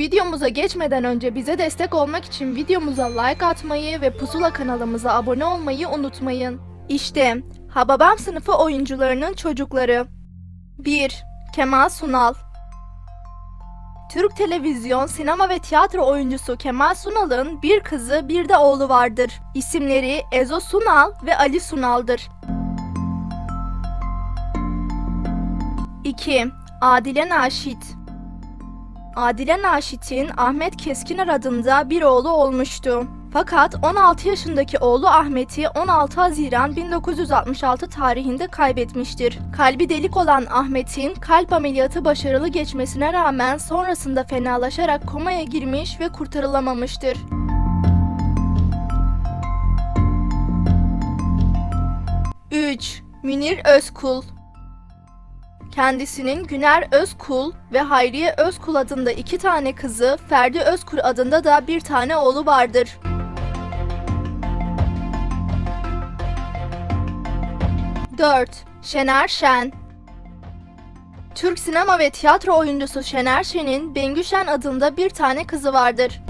Videomuza geçmeden önce bize destek olmak için videomuza like atmayı ve Pusula kanalımıza abone olmayı unutmayın. İşte Hababam sınıfı oyuncularının çocukları. 1. Kemal Sunal Türk televizyon, sinema ve tiyatro oyuncusu Kemal Sunal'ın bir kızı bir de oğlu vardır. İsimleri Ezo Sunal ve Ali Sunal'dır. 2. Adile Naşit Adile Naşit'in Ahmet Keskiner adında bir oğlu olmuştu. Fakat 16 yaşındaki oğlu Ahmet'i 16 Haziran 1966 tarihinde kaybetmiştir. Kalbi delik olan Ahmet'in kalp ameliyatı başarılı geçmesine rağmen sonrasında fenalaşarak komaya girmiş ve kurtarılamamıştır. Üç, Münir Özkul Kendisinin Güner Özkul ve Hayriye Özkul adında iki tane kızı, Ferdi Özkul adında da bir tane oğlu vardır. Dört, Şener Şen Türk sinema ve tiyatro oyuncusu Şener Şen'in Bengü Şen adında bir tane kızı vardır.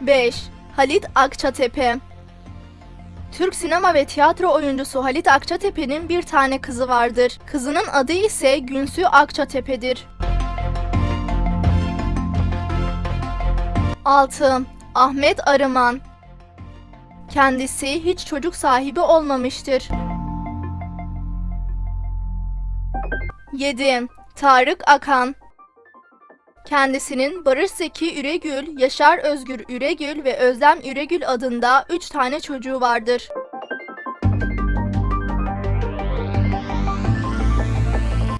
Beş, Halit Akçatepe Türk sinema ve tiyatro oyuncusu Halit Akçatepe'nin bir tane kızı vardır. Kızının adı ise Günsü Akçatepe'dir. 6. Ahmet Arıman Kendisi hiç çocuk sahibi olmamıştır. 7. Tarık Akan Kendisinin Barış Zeki Üregül, Yaşar Özgür Üregül ve Özlem Üregül adında 3 tane çocuğu vardır.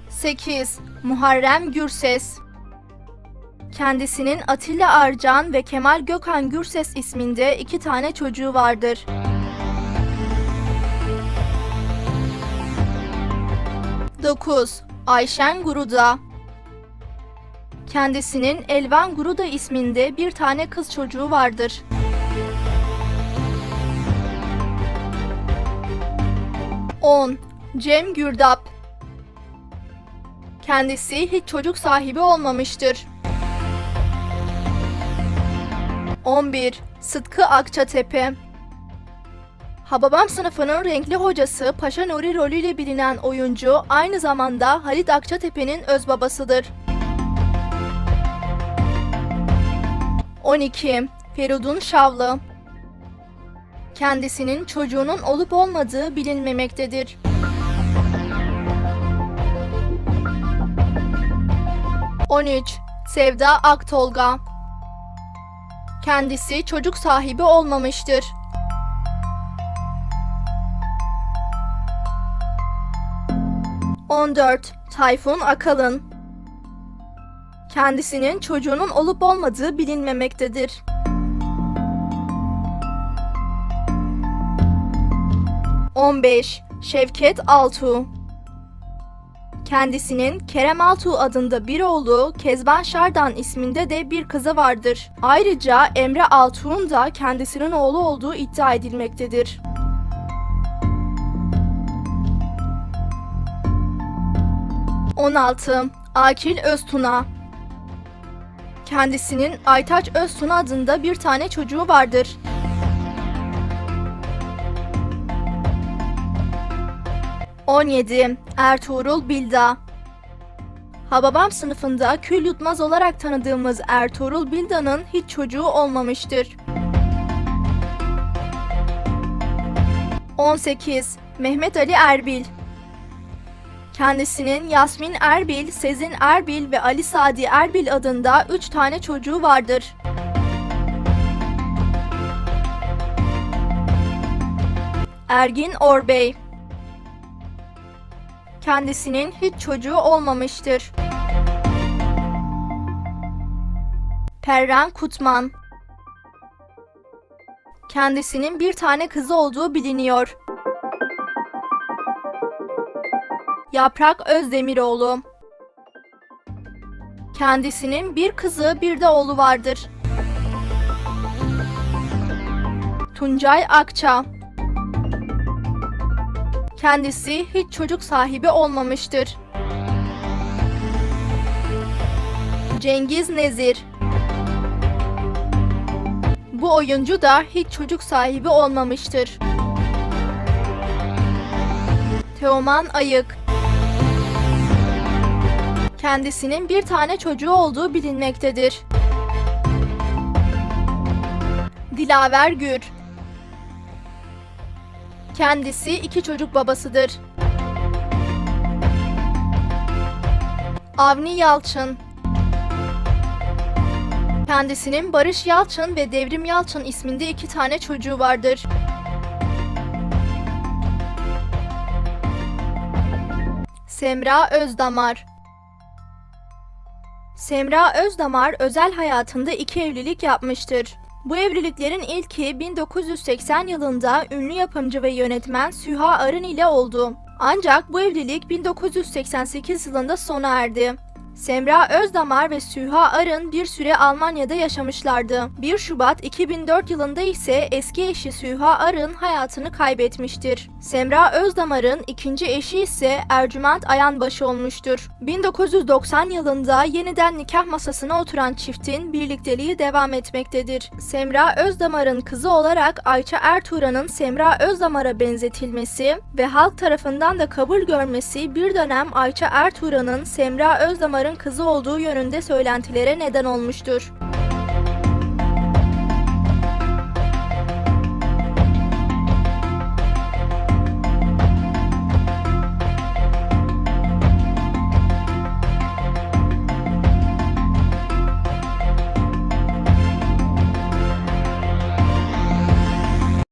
Sekiz, Muharrem Gürses Kendisinin Atilla Arcan ve Kemal Gökhan Gürses isminde iki tane çocuğu vardır. Dokuz, Ayşen Guruda Kendisinin Elvan Guruda isminde bir tane kız çocuğu vardır. On, Cem Gürdap Kendisi hiç çocuk sahibi olmamıştır. 11. Sıtkı Akçatepe Hababam sınıfının renkli hocası Paşa Nuri rolüyle bilinen oyuncu aynı zamanda Halit Akçatepe'nin öz babasıdır. 12. Feridun Şavlı Kendisinin çocuğunun olup olmadığı bilinmemektedir. On üç. Sevda Aktolga Kendisi çocuk sahibi olmamıştır. On dört. Tayfun Akalın Kendisinin çocuğunun olup olmadığı bilinmemektedir. 15. Şevket Altuğ Kendisinin Kerem Altuğ adında bir oğlu, Kezban Şardan isminde de bir kızı vardır. Ayrıca Emre Altuğ'un da kendisinin oğlu olduğu iddia edilmektedir. On altı. Akil Öztuna Kendisinin Aytaç Öztuna adında bir tane çocuğu vardır. On yedi. Ertuğrul Bilda Hababam sınıfında kül yutmaz olarak tanıdığımız Ertuğrul Bilda'nın hiç çocuğu olmamıştır. 18. Mehmet Ali Erbil Kendisinin Yasmin Erbil, Sezin Erbil ve Ali Sadi Erbil adında 3 tane çocuğu vardır. Ergin Orbey Kendisinin hiç çocuğu olmamıştır. Perran Kutman Kendisinin bir tane kızı olduğu biliniyor. Yaprak Özdemiroğlu Kendisinin bir kızı bir de oğlu vardır. Tuncay Akça Kendisi hiç çocuk sahibi olmamıştır. Cengiz Nezir Bu oyuncu da hiç çocuk sahibi olmamıştır. Teoman Ayık Kendisinin bir tane çocuğu olduğu bilinmektedir. Dilaver Gür Kendisi iki çocuk babasıdır. Avni Yalçın Kendisinin Barış Yalçın ve Devrim Yalçın isminde iki tane çocuğu vardır. Semra Özdamar Semra Özdamar özel hayatında iki evlilik yapmıştır. Bu evliliklerin ilki 1980 yılında ünlü yapımcı ve yönetmen Süha Arın ile oldu. Ancak bu evlilik 1988 yılında sona erdi. Semra Özdamar ve Süha Arın bir süre Almanya'da yaşamışlardı. 1 Şubat 2004 yılında ise eski eşi Süha Arın hayatını kaybetmiştir. Semra Özdamar'ın ikinci eşi ise Ercüment Ayanbaşı olmuştur. 1990 yılında yeniden nikah masasına oturan çiftin birlikteliği devam etmektedir. Semra Özdamar'ın kızı olarak Ayça Ertuğrul'un Semra Özdamar'a benzetilmesi ve halk tarafından da kabul görmesi bir dönem Ayça Ertuğrul'un Semra Özdamar'ın kızı olduğu yönünde söylentilere neden olmuştur.